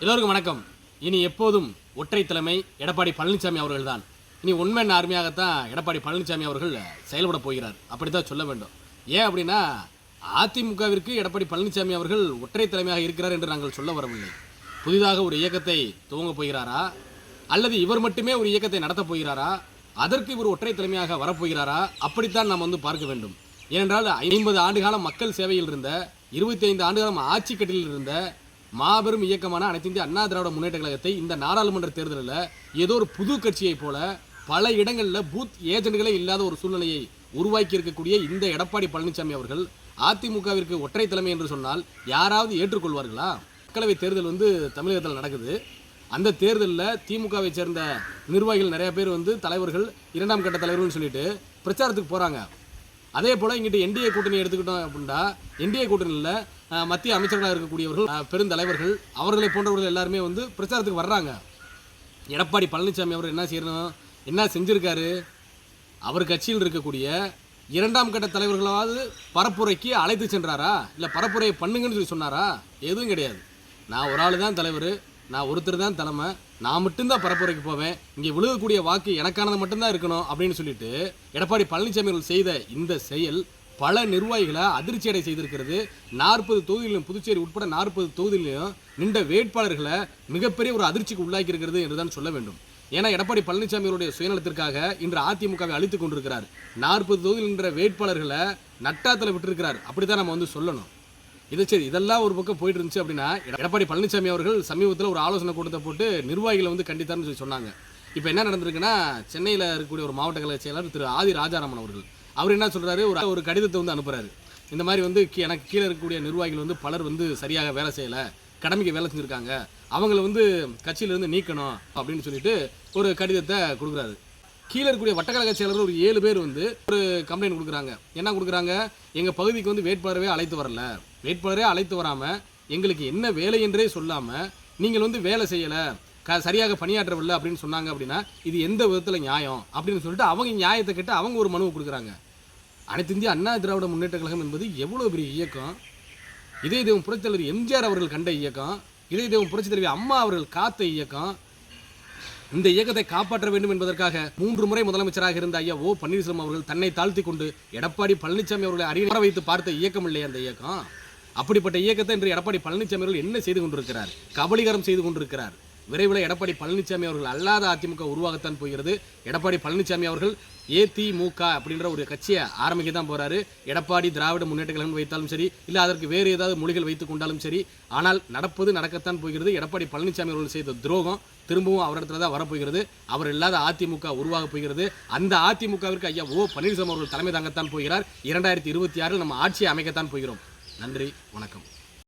எல்லோருக்கும் வணக்கம். இனி எப்போதும் ஒற்றை தலைமை எடப்பாடி பழனிசாமி அவர்கள்தான். இனி உண்மையான ஆர்மியாகத்தான் எடப்பாடி பழனிசாமி அவர்கள் செயல்பட போகிறார். அப்படித்தான் சொல்ல வேண்டும். ஏன் அப்படின்னா அதிமுகவிற்கு எடப்பாடி பழனிசாமி அவர்கள் ஒற்றை தலைமையாக இருக்கிறார் என்று நாங்கள் சொல்ல வரவில்லை. புதிதாக ஒரு இயக்கத்தை துவங்கப் போகிறாரா? அல்லது இவர் மட்டுமே ஒரு இயக்கத்தை நடத்தப் போகிறாரா? அதற்கு இவர் ஒற்றை தலைமையாக வரப்போகிறாரா அப்படித்தான் நாம் வந்து பார்க்க வேண்டும். ஏனென்றால் ஐம்பது ஆண்டுகாலம் மக்கள் சேவையில் இருந்த இருபத்தி ஐந்து ஆண்டுகாலம் ஆட்சி கட்டில் இருந்த மாபெரும் இயக்கமான அனைத்து இந்திய அண்ணா திராவிட முன்னேற்ற கழகத்தை இந்த நாடாளுமன்ற தேர்தலில் ஏதோ ஒரு புது கட்சியைப் போல பல இடங்களில் பூத் ஏஜென்ட்களே இல்லாத ஒரு சூழ்நிலையை உருவாக்கி இருக்கக்கூடிய இந்த எடப்பாடி பழனிசாமி அவர்கள் அதிமுகவிற்கு ஒற்றை தலைமை என்று சொன்னால் யாராவது ஏற்றுக்கொள்வார்களா? மக்களவை தேர்தல் வந்து தமிழகத்தில் நடக்குது. அந்த தேர்தலில் திமுகவை சேர்ந்த நிர்வாகிகள் நிறைய பேர் வந்து தலைவர்கள் இரண்டாம் கட்ட தலைவர்கள்னு சொல்லிட்டு பிரச்சாரத்துக்கு போகிறாங்க அதே போல் இங்கிட்டு என்டிஏ கூட்டணி எடுத்துக்கிட்டோம் அப்படின்னா என்டிஏ கூட்டணியில் மத்திய அமைச்சர்களாக இருக்கக்கூடியவர்கள் பெருந்தலைவர்கள் அவர்களை போன்றவர்கள் எல்லாருமே வந்து பிரச்சாரத்துக்கு வர்றாங்க. எடப்பாடி பழனிசாமி அவர் என்ன செய்யணும் என்ன செஞ்சுருக்காரு அவர் கட்சியில் இருக்கக்கூடிய இரண்டாம் கட்ட தலைவர்களாவது பரப்புரைக்கு அழைத்து சென்றாரா? இல்லை பரப்புரையை பண்ணுங்கன்னு சொல்லி சொன்னாரா? எதுவும் கிடையாது. நான் ஒரு ஆள் தான் தலைவர் நான் ஒருத்தர் தான் தலைமை நான் மட்டும்தான் பரப்புரைக்கு போவேன் இங்கே விழுகக்கூடிய வாக்கு எனக்கானது மட்டும்தான் இருக்கணும் அப்படின்னு சொல்லிட்டு எடப்பாடி பழனிசாமி அவர்கள் செய்த இந்த செயல் பல நிர்வாகிகளை அதிர்ச்சியடை செய்திருக்கிறது. நாற்பது தொகுதிகளிலும் புதுச்சேரி உட்பட நாற்பது தொகுதிகளிலும் நின்ற வேட்பாளர்களை மிகப்பெரிய ஒரு அதிர்ச்சிக்கு உள்ளாக்கி இருக்கிறது என்றுதான் சொல்ல வேண்டும். ஏன்னா எடப்பாடி பழனிசாமி சுயநலத்திற்காக இன்று அதிமுகவை அழித்துக் கொண்டிருக்கிறார். நாற்பது தொகுதியில் நின்ற வேட்பாளர்களை நட்டாத்தில் விட்டிருக்கிறார். அப்படித்தான் நம்ம வந்து சொல்லணும். இது சரி இதெல்லாம் ஒரு பக்கம் போயிட்டு இருந்துச்சு அப்படின்னா எடப்பாடி பழனிசாமி அவர்கள் சமீபத்தில் ஒரு ஆலோசனை கூட்டத்தை போட்டு நிர்வாகிகளை வந்து கண்டித்தார்னு சொல்லி சொன்னாங்க. இப்போ என்ன நடந்திருக்குன்னா சென்னையில் இருக்கக்கூடிய ஒரு மாவட்ட கழக செயலாளர் திரு ஆதி ராஜாராமன் அவர்கள் அவர் என்ன சொல்கிறாரு ஒரு ஒரு கடிதத்தை வந்து அனுப்புகிறாரு இந்த மாதிரி வந்து கீ- எனக்கு கீழே இருக்கக்கூடிய நிர்வாகிகள் வந்து பலர் வந்து சரியாக வேலை செய்யலை கடமைக்கு வேலை செஞ்சுருக்காங்க அவங்கள வந்து கட்சியிலேருந்து நீக்கணும் அப்படின்னு சொல்லிட்டு ஒரு கடிதத்தை கொடுக்குறாரு. கீழே இருக்கக்கூடிய வட்டக்கழக செயலர்கள் ஒரு ஏழு பேர் வந்து ஒரு கம்ப்ளைண்ட் கொடுக்குறாங்க. என்ன கொடுக்குறாங்க? எங்கள் பகுதிக்கு வந்து வேட்பாளரே அழைத்து வரல. வேட்பாளரே அழைத்து வராமல் எங்களுக்கு என்ன வேலை என்றே சொல்லாமல் நீங்கள் வந்து வேலை செய்யலை க சரியாக பணியாற்றவில்லை அப்படின்னு சொன்னாங்க அப்படின்னா இது எந்த விதத்தில் நியாயம் அப்படின்னு சொல்லிட்டு அவங்க நியாயத்தை கேட்டு அவங்க ஒரு மனுவை கொடுக்குறாங்க. அனைத்து இந்திய அண்ணா திராவிட முன்னேற்ற கழகம் என்பது எவ்வளோ பெரிய இயக்கம்? இதே தெய்வம் புரட்சித் தலைவர் எம்ஜிஆர் அவர்கள் கண்ட இயக்கம் இதே தெய்வம் புரட்சித் தலைவி அம்மா அவர்கள் காத்த இயக்கம். இந்த இயக்கத்தை காப்பாற்ற வேண்டும் என்பதற்காக மூன்று முறை முதலமைச்சராக இருந்த ஐயா ஓ பன்னீர்செல்வம் அவர்கள் தன்னை தாழ்த்தி கொண்டு எடப்பாடி பழனிசாமி அவர்களை அடிவர வைத்து பார்த்த இயக்கம் இல்லையா அந்த இயக்கம்? அப்படிப்பட்ட இயக்கத்தை இன்று எடப்பாடி பழனிசாமி அவர்கள் என்ன செய்து கொண்டிருக்கிறார்? கபலீகரம் செய்து கொண்டிருக்கிறார். விரைவில் எடப்பாடி பழனிசாமி அவர்கள் அல்லாத அதிமுக உருவாகத்தான் போகிறது. எடப்பாடி பழனிசாமி அவர்கள் ஏதிமுக அப்படின்ற ஒரு கட்சியை ஆரம்பிக்க தான் போகிறாரு எடப்பாடி திராவிட முன்னேற்ற கழகம் வைத்தாலும் சரி இல்லை அதற்கு வேறு ஏதாவது மொழிகள் வைத்துக் கொண்டாலும் சரி ஆனால் நடப்பது நடக்கத்தான் போகிறது. எடப்பாடி பழனிசாமி அவர்கள் செய்த துரோகம் திரும்பவும் அவரிடத்துல தான் வரப்போகிறது. அவர் இல்லாத அதிமுக உருவாக போகிறது. அந்த அதிமுகவிற்கு ஐயா ஓ பன்னீர்செல்வம் அவர்கள் தலைமை தாங்கத்தான் போகிறார். இரண்டாயிரத்தி இருபத்தி ஆறில் நம்ம ஆட்சியை அமைக்கத்தான் போகிறோம். நன்றி வணக்கம்.